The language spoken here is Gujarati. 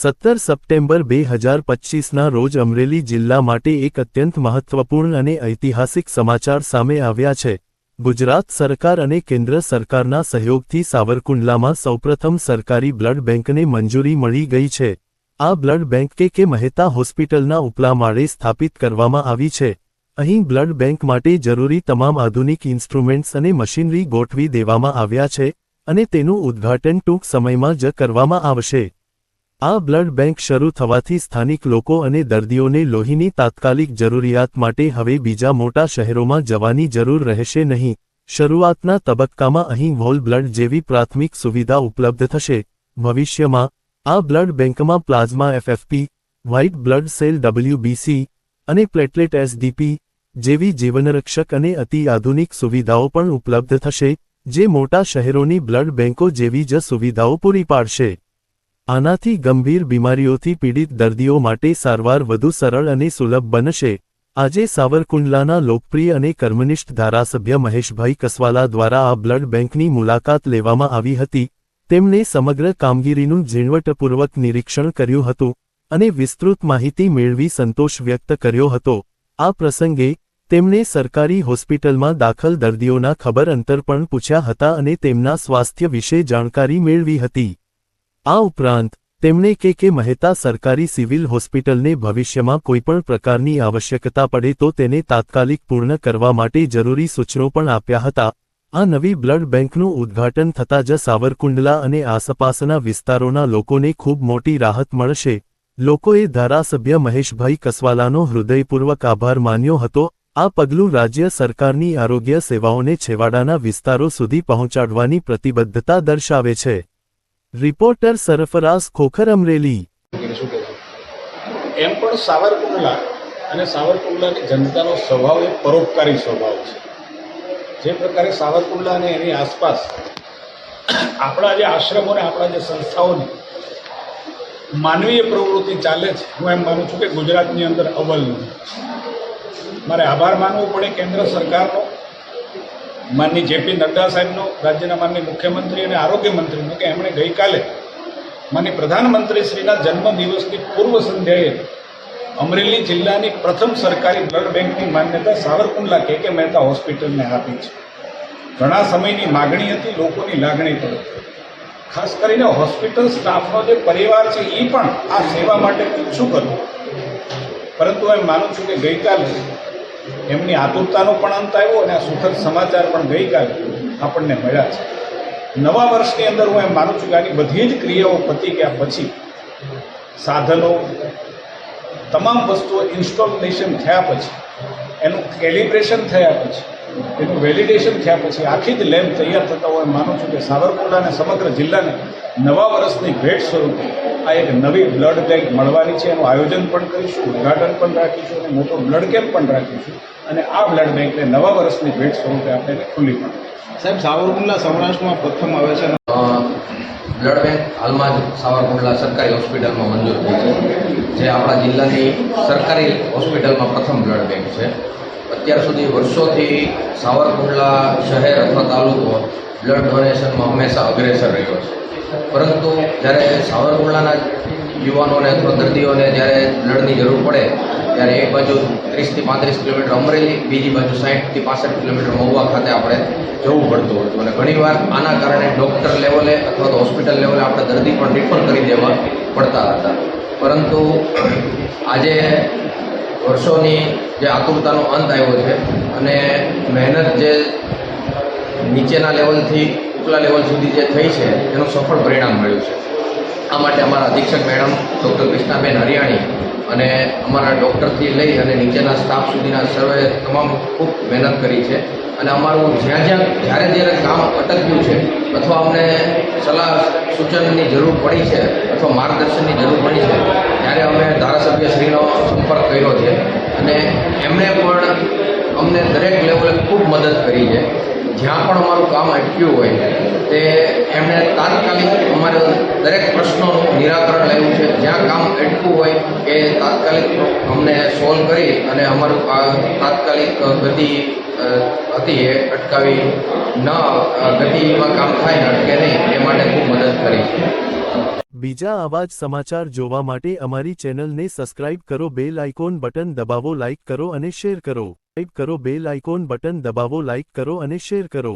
સત્તર સપ્ટેમ્બર બે હજાર પચ્ચીસના રોજ અમરેલી જિલ્લા માટે એક અત્યંત મહત્વપૂર્ણ અને ઐતિહાસિક સમાચાર સામે આવ્યા છે. ગુજરાત સરકાર અને કેન્દ્ર સરકારના સહયોગથી સાવરકુંડલામાં સૌપ્રથમ સરકારી બ્લડ બેંકને મંજૂરી મળી ગઈ છે. આ બ્લડ બેંક કે કે મહેતા હોસ્પિટલના ઉપલા માળે સ્થાપિત કરવામાં આવી છે. અહીં બ્લડ બેંક માટે જરૂરી તમામ આધુનિક ઇન્સ્ટ્રુમેન્ટ્સ અને મશીનરી ગોઠવી દેવામાં આવ્યા છે અને તેનું ઉદ્ઘાટન ટૂંક સમયમાં જ કરવામાં આવશે. આ બ્લડ બેંક શરૂ થવાથી સ્થાનિક લોકો અને દર્દીઓને લોહીની તાત્કાલિક જરૂરિયાત માટે હવે બીજા મોટા શહેરોમાં જવાની જરૂર રહેશે નહીં. શરૂઆતના તબક્કામાં અહીં વોલ બ્લડ જેવી પ્રાથમિક સુવિધા ઉપલબ્ધ થશે. ભવિષ્યમાં, આ બ્લડ બેંકમાં plasma FFP, white blood cell WBC અને પ્લેટલેટ એસડીપી જેવી જીવનરક્ષક અને અતિ આધુનિક સુવિધાઓ પણ ઉપલબ્ધ થશે, જે મોટા શહેરોની બ્લડ બેંકો જેવી જ સુવિધાઓ પૂરી પાડશે. આનાથી ગંભીર બીમારીઓથી પીડિત દર્દીઓ માટે સારવાર વધુ સરળ અને સુલભ બનશે. આજે સાવરકુંડલાના લોકપ્રિય અને કર્મનિષ્ઠ ધારાસભ્ય મહેશભાઈ કસવાલા દ્વારા આ બ્લડ બેંકની મુલાકાત લેવામાં આવી હતી. તેમણે સમગ્ર કામગીરીનું ઝીણવટપૂર્વક નિરીક્ષણ કર્યું હતું અને વિસ્તૃત માહિતી મેળવી સંતોષ વ્યક્ત કર્યો હતો. આ પ્રસંગે તેમણે સરકારી હોસ્પિટલમાં દાખલ દર્દીઓના ખબર અંતર પણ પૂછ્યા હતા અને તેમના સ્વાસ્થ્ય વિશે જાણકારી મેળવી હતી. આ ઉપરાંત, તેમણે કે કે મહેતા સરકારી સિવિલ હોસ્પિટલને ભવિષ્યમાં કોઈપણ પ્રકારની આવશ્યકતા પડે તો તેને તાત્કાલિક પૂર્ણ કરવા માટે જરૂરી સૂચનો પણ આપ્યા હતા. આ નવી બ્લડ બેંકનું ઉદ્ઘાટન થતાં જ સાવરકુંડલા અને આસપાસના વિસ્તારોના લોકોને ખૂબ મોટી રાહત મળશે. લોકોએ ધારાસભ્ય મહેશભાઈ કસવાલાનો હૃદયપૂર્વક આભાર માન્યો હતો. આ પગલું રાજ્ય સરકારની આરોગ્ય સેવાઓને છેવાડાના વિસ્તારો સુધી પહોંચાડવાની પ્રતિબદ્ધતા દર્શાવે છે. રિપોર્ટર સરફરાઝ ખોખર અમરેલી. એમ પણ સાવરકુંડલા અને સાવરકુંડલાની જનતાનો સ્વભાવ એ પરોપકારી સ્વભાવ છે. જે પ્રકારે સાવરકુંડલા અને એની આસપાસ આપણા જે આશ્રમો અને આપણા જે સંસ્થાઓની માનવીય પ્રવૃત્તિ ચાલે છે, હું એમ માનું છું કે ગુજરાતની અંદર અવ્વલ મારે આભાર માનવો પડે કેન્દ્ર સરકારનો માનની જેપી નડ્ડા સાહેબનો, રાજ્યના માનની મુખ્યમંત્રી અને આરોગ્ય મંત્રીનો કે એમણે ગઈકાલે માનની પ્રધાનમંત્રીશ્રીના જન્મદિવસની પૂર્વ સંધ્યાએ અમરેલી જિલ્લાની પ્રથમ સરકારી બ્લડ બેંકની માન્યતા સાવરકુંડલા કે કે મહેતા હોસ્પિટલને આપી છે. ઘણા સમયની માગણી હતી, લોકોની લાગણી પણ ખાસ કરીને હોસ્પિટલ સ્ટાફનો જે પરિવાર છે એ પણ આ સેવા માટે ઈચ્છુક હતો. પરંતુ એમ માનું છું કે ગઈકાલે એમની આતુરતાનો પણ અંત આવ્યો અને આ સુખદ સમાચાર પણ ગઈકાલે આપણને મળ્યા છે. નવા વર્ષની અંદર હું એમ માનું છું કે આની બધી જ ક્રિયાઓ પતી ગયા પછી સાધનો, તમામ વસ્તુઓ ઇન્સ્ટોલેશન થયા પછી, એનું કેલિબ્રેશન થયા પછી એનું વેલિડેશન થયા પછી આખી જ લેબ તૈયાર થતા હોય માનું છું કે સાવરકુંડલાને સમગ્ર જિલ્લાને નવા વર્ષની ભેટ સ્વરૂપે આ એક નવી બ્લડ બેંક મળવાની છે. એનું આયોજન પણ કરીશું ઉદ્ઘાટન પણ રાખીશું અને મોટો બ્લડ કેમ્પ પણ રાખીશું. અને આ બ્લડ બેંકને નવા વર્ષની ભેટ સ્વરૂપે આપણે એને ખુલ્લી પણ સાહેબ સાવરકુંડલા સૌરાષ્ટ્રમાં પ્રથમ આવે છે. બ્લડ બેંક હાલમાં જ સાવરકુંડલા સરકારી હોસ્પિટલમાં મંજૂર થઈ છે. જે આપણા જિલ્લાની સરકારી હોસ્પિટલમાં પ્રથમ બ્લડ બેંક છે. અત્યાર સુધી વર્ષોથી સાવરકુંડલા શહેર અથવા તાલુકો બ્લડ ડોનેશનમાં હંમેશા અગ્રેસર રહ્યો છે. પરંતુ જ્યારે સાવરકુંડલાના યુવાનોને અથવા દર્દીઓને જ્યારે બ્લડની જરૂર પડે, ત્યારે એક બાજુ ત્રીસથી પાંત્રીસ કિલોમીટર અમરેલી, બીજી બાજુ સાઠથી પાસઠ કિલોમીટર મહુવા ખાતે આપણે જવું પડતું હતું. અને ઘણીવાર આના કારણે ડૉક્ટર લેવલે અથવા તો હોસ્પિટલ લેવલે આપણે દર્દી પણ રિફર કરી દેવા પડતા હતા. પરંતુ આજે વર્ષોની જે આતુરતાનો અંત આવ્યો છે અને મહેનત જે નીચેના લેવલથી ઉપલા લેવલ સુધી જે થઈ છે, એનું સફળ પરિણામ મળ્યું છે. આ માટે અમારા અધિક્ષક મેડમ, ડૉક્ટર કૃષ્ણાબેન હરિયાણી અને અમારા ડૉક્ટરથી લઈ અને નીચેના સ્ટાફ સુધીના સર્વે તમામ ખૂબ મહેનત કરી છે અને અમારું જ્યાં જ્યાં, જ્યારે જ્યારે કામ અટક્યું છે અથવા અમને સલાહ સૂચનની જરૂર પડી છે અથવા માર્ગદર્શનની જરૂર પડી છે ત્યારે અમે ધારાસભ્યશ્રીનો સંપર્ક કર્યો છે અને એમણે પણ અમને દરેક લેવલે ખૂબ મદદ કરી છે. જ્યાં પણ અમારું કામ અટક્યું હોય તે એમણે તાત્કાલિક અમારે દરેક પ્રશ્નોનું નિરાકરણ લાવ્યું છે જ્યાં કામ હોય એ તાત્કાલિક અમને સોલ્વ કરી અને અમારું તાત્કાલિક ગતિ હતી એ અટકાવી ન ગતિમાં કામ થાય અટકે નહીં, એ માટે ખૂબ મદદ કરી બીજા આવા જ સમાચાર જોવા માટે અમારી ચેનલને સબસ્ક્રાઇબ કરો, બેલ આઇકોન બટન દબાવો, લાઇક કરો અને શેર કરો. ટાઈપ કરો, બેલ આઇકોન બટન દબાવો, લાઇક કરો અને શેર કરો.